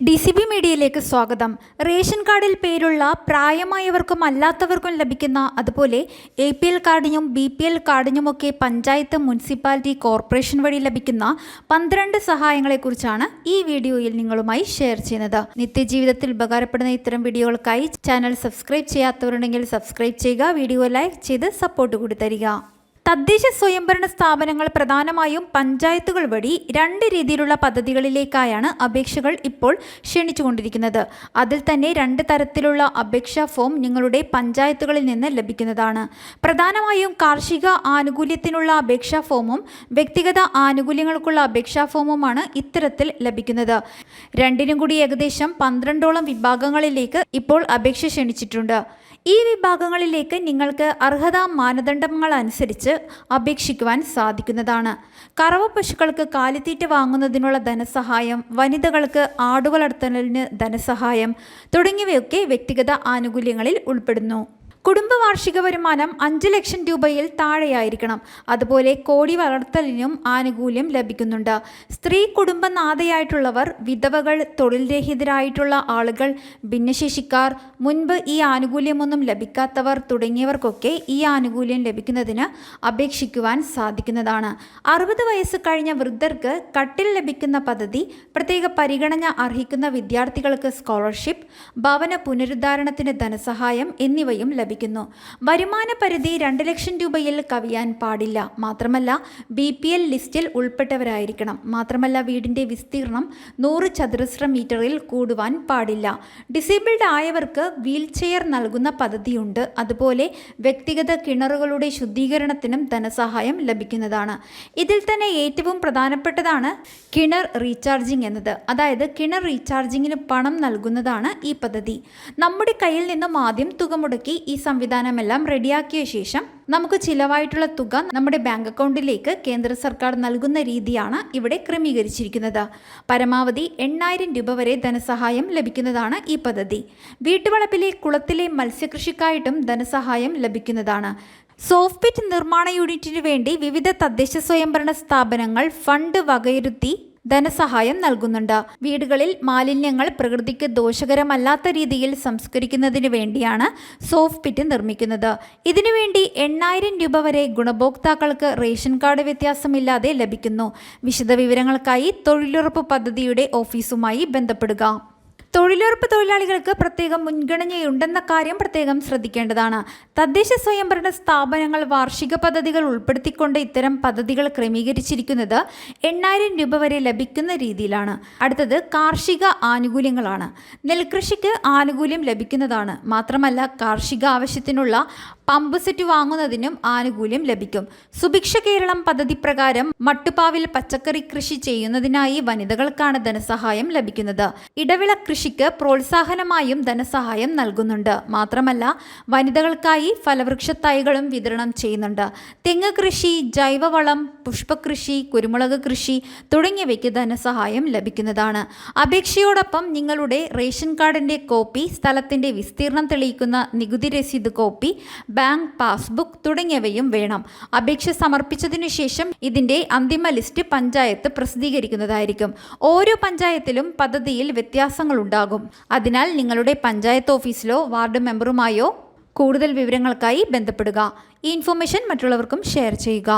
D C B മീഡിയയിലേക്ക് സ്വാഗതം. Ration കാർഡിൽ പേരുള്ള പ്രായമായവർക്കും അല്ലാത്തവർക്കും ലഭിക്കുന്ന അതുപോലെ എ പി എൽ കാർഡിനും ബി പി എൽ കാർഡിനുമൊക്കെ പഞ്ചായത്ത് മുനിസിപ്പാലിറ്റി കോർപ്പറേഷൻ വഴി ലഭിക്കുന്ന പന്ത്രണ്ട് സഹായങ്ങളെക്കുറിച്ചാണ് ഈ വീഡിയോയിൽ നിങ്ങളുമായി ഷെയർ ചെയ്യുന്നത്. നിത്യജീവിതത്തിൽ ഉപകാരപ്പെടുന്ന ഇത്തരം വീഡിയോകൾക്കായി ചാനൽ സബ്സ്ക്രൈബ് ചെയ്യാത്തവരുണ്ടെങ്കിൽ സബ്സ്ക്രൈബ് ചെയ്യുക വീഡിയോ ലൈക്ക് ചെയ്ത് സപ്പോർട്ട് കൂടി തരിക. തദ്ദേശ സ്വയംഭരണ സ്ഥാപനങ്ങൾ പ്രധാനമായും പഞ്ചായത്തുകൾ വഴി രണ്ട് രീതിയിലുള്ള പദ്ധതികളിലേക്കായാണ് അപേക്ഷകൾ ഇപ്പോൾ ക്ഷണിച്ചുകൊണ്ടിരിക്കുന്നത്. അതിൽ തന്നെ രണ്ട് തരത്തിലുള്ള അപേക്ഷാ ഫോം നിങ്ങളുടെ പഞ്ചായത്തുകളിൽ നിന്ന് ലഭിക്കുന്നതാണ്. പ്രധാനമായും കാർഷിക ആനുകൂല്യത്തിനുള്ള അപേക്ഷാ ഫോമും വ്യക്തിഗത ആനുകൂല്യങ്ങൾക്കുള്ള അപേക്ഷാ ഫോമുമാണ് ഇത്തരത്തിൽ ലഭിക്കുന്നത്. രണ്ടിനും കൂടി ഏകദേശം പന്ത്രണ്ടോളം വിഭാഗങ്ങളിലേക്ക് ഇപ്പോൾ അപേക്ഷ ക്ഷണിച്ചിട്ടുണ്ട്. ഈ വിഭാഗങ്ങളിലേക്ക് നിങ്ങൾക്ക് അർഹതാ മാനദണ്ഡങ്ങൾ അനുസരിച്ച് അപേക്ഷിക്കുവാൻ സാധിക്കുന്നതാണ്. കറവ പശുക്കൾക്ക് കാലിത്തീറ്റ വാങ്ങുന്നതിനുള്ള ധനസഹായം വനിതകൾക്ക് ആടുവളർത്തലിന് ധനസഹായം തുടങ്ങിയവയൊക്കെ വ്യക്തിഗത ആനുകൂല്യങ്ങളിൽ ഉൾപ്പെടുന്നു. കുടുംബ വാർഷിക വരുമാനം അഞ്ച് ലക്ഷം രൂപയിൽ താഴെയായിരിക്കണം. അതുപോലെ കോടി വളർത്തലിനും ആനുകൂല്യം ലഭിക്കുന്നുണ്ട്. സ്ത്രീ കുടുംബനാഥയായിട്ടുള്ളവർ വിധവകൾ തൊഴിൽ രഹിതരായിട്ടുള്ള ആളുകൾ ഭിന്നശേഷിക്കാർ മുൻപ് ഈ ആനുകൂല്യമൊന്നും ലഭിക്കാത്തവർ തുടങ്ങിയവർക്കൊക്കെ ഈ ആനുകൂല്യം ലഭിക്കുന്നതിന് അപേക്ഷിക്കുവാൻ സാധിക്കുന്നതാണ്. അറുപത് വയസ്സ് കഴിഞ്ഞ വൃദ്ധർക്ക് കട്ടിൽ ലഭിക്കുന്ന പദ്ധതി പ്രത്യേക പരിഗണന അർഹിക്കുന്ന വിദ്യാർത്ഥികൾക്ക് സ്കോളർഷിപ്പ് ഭവന പുനരുദ്ധാരണത്തിന് ധനസഹായം എന്നിവയും ലഭിക്കും. ലഭിക്കുന്നു. വരുമാന പരിധി രണ്ട് ലക്ഷം രൂപയിൽ കവിയാൻ പാടില്ല. മാത്രമല്ല ബി പി എൽ ലിസ്റ്റിൽ ഉൾപ്പെട്ടവരായിരിക്കണം. മാത്രമല്ല വീടിന്റെ വിസ്തീർണം നൂറ് ചതുരശ്ര മീറ്ററിൽ കൂടുവാൻ പാടില്ല. ഡിസേബിൾഡ് ആയവർക്ക് വീൽ ചെയർ നൽകുന്ന പദ്ധതിയുണ്ട്. അതുപോലെ വ്യക്തിഗത കിണറുകളുടെ ശുദ്ധീകരണത്തിനും ധനസഹായം ലഭിക്കുന്നതാണ്. ഇതിൽ തന്നെ ഏറ്റവും പ്രധാനപ്പെട്ടതാണ് കിണർ റീചാർജിംഗ് എന്നത്. അതായത് കിണർ റീചാർജിങ്ങിന് പണം നൽകുന്നതാണ് ഈ പദ്ധതി. നമ്മുടെ കയ്യിൽ നിന്നും ആദ്യം തുക മുടക്കി ഈ സംവിധാനമെല്ലാം റെഡിയാക്കിയ ശേഷം നമുക്ക് ചിലവായിട്ടുള്ള തുക നമ്മുടെ ബാങ്ക് അക്കൗണ്ടിലേക്ക് കേന്ദ്ര സർക്കാർ നൽകുന്ന രീതിയാണ് ഇവിടെ ക്രമീകരിച്ചിരിക്കുന്നത്. പരമാവധി എണ്ണായിരം രൂപ വരെ ധനസഹായം ലഭിക്കുന്നതാണ് ഈ പദ്ധതി. വീട്ടുവളപ്പിലെ കുളത്തിലെ മത്സ്യകൃഷിക്കായിട്ടും ധനസഹായം ലഭിക്കുന്നതാണ്. സോഫ്റ്റ് നിർമ്മാണ യൂണിറ്റിനു വേണ്ടി വിവിധ തദ്ദേശ സ്വയംഭരണ സ്ഥാപനങ്ങൾ ഫണ്ട് വകയിരുത്തി ധനസഹായം നൽകുന്നുണ്ട്. വീടുകളിൽ മാലിന്യങ്ങൾ പ്രകൃതിക്ക് ദോഷകരമല്ലാത്ത രീതിയിൽ സംസ്കരിക്കുന്നതിന് വേണ്ടിയാണ് സോഫ്റ്റ് പിറ്റ് നിർമ്മിക്കുന്നത്. ഇതിനുവേണ്ടി എണ്ണായിരം രൂപ വരെ ഗുണഭോക്താക്കൾക്ക് റേഷൻ കാർഡ് വ്യത്യാസമില്ലാതെ ലഭിക്കുന്നു. വിശദവിവരങ്ങൾക്കായി തൊഴിലുറപ്പ് പദ്ധതിയുടെ ഓഫീസുമായി ബന്ധപ്പെടുക. തൊഴിലുറപ്പ് തൊഴിലാളികൾക്ക് പ്രത്യേകം മുൻഗണനയുണ്ടെന്ന കാര്യം പ്രത്യേകം ശ്രദ്ധിക്കേണ്ടതാണ്. തദ്ദേശ സ്വയംഭരണ സ്ഥാപനങ്ങൾ വാർഷിക പദ്ധതികൾ ഉൾപ്പെടുത്തിക്കൊണ്ട് ഇത്തരം പദ്ധതികൾ ക്രമീകരിച്ചിരിക്കുന്നത് എണ്ണായിരം രൂപ വരെ ലഭിക്കുന്ന രീതിയിലാണ്. അടുത്തത് കാർഷിക ആനുകൂല്യങ്ങളാണ്. നെൽകൃഷിക്ക് ആനുകൂല്യം ലഭിക്കുന്നതാണ്. മാത്രമല്ല കാർഷിക ആവശ്യത്തിനുള്ള പമ്പ് സെറ്റ് വാങ്ങുന്നതിനും ആനുകൂല്യം ലഭിക്കും. സുഭിക്ഷ കേരളം പദ്ധതി പ്രകാരം മട്ടുപാവിൽ പച്ചക്കറി കൃഷി ചെയ്യുന്നതിനായി വനിതകൾക്കാണ് ധനസഹായം ലഭിക്കുന്നത്. ഇടവിള കൃഷിക്ക് പ്രോത്സാഹനമായും ധനസഹായം നൽകുന്നുണ്ട്. മാത്രമല്ല വനിതകൾക്കായി ഫലവൃക്ഷ തൈകളും വിതരണം ചെയ്യുന്നുണ്ട്. തെങ്ങ് കൃഷി ജൈവവളം പുഷ്പകൃഷി കുരുമുളക് കൃഷി തുടങ്ങിയവയ്ക്ക് ധനസഹായം ലഭിക്കുന്നതാണ്. അപേക്ഷയോടൊപ്പം നിങ്ങളുടെ റേഷൻ കാർഡിന്റെ കോപ്പി സ്ഥലത്തിന്റെ വിസ്തീർണം തെളിയിക്കുന്ന നികുതി രസീത് കോപ്പി ബാങ്ക് പാസ്ബുക്ക് തുടങ്ങിയവയും വേണം. അപേക്ഷ സമർപ്പിച്ചതിനു ശേഷം ഇതിന്റെ അന്തിമ ലിസ്റ്റ് പഞ്ചായത്ത് പ്രസിദ്ധീകരിക്കുന്നതായിരിക്കും. ഓരോ പഞ്ചായത്തിലും പദ്ധതിയിൽ വ്യത്യാസങ്ങൾ ഉണ്ടാകും. അതിനാൽ നിങ്ങളുടെ പഞ്ചായത്ത് ഓഫീസിലോ വാർഡ് മെമ്പറുമായോ കൂടുതൽ വിവരങ്ങൾക്കായി ബന്ധപ്പെടുക. ഈ ഇൻഫർമേഷൻ മറ്റുള്ളവർക്കും ഷെയർ ചെയ്യുക.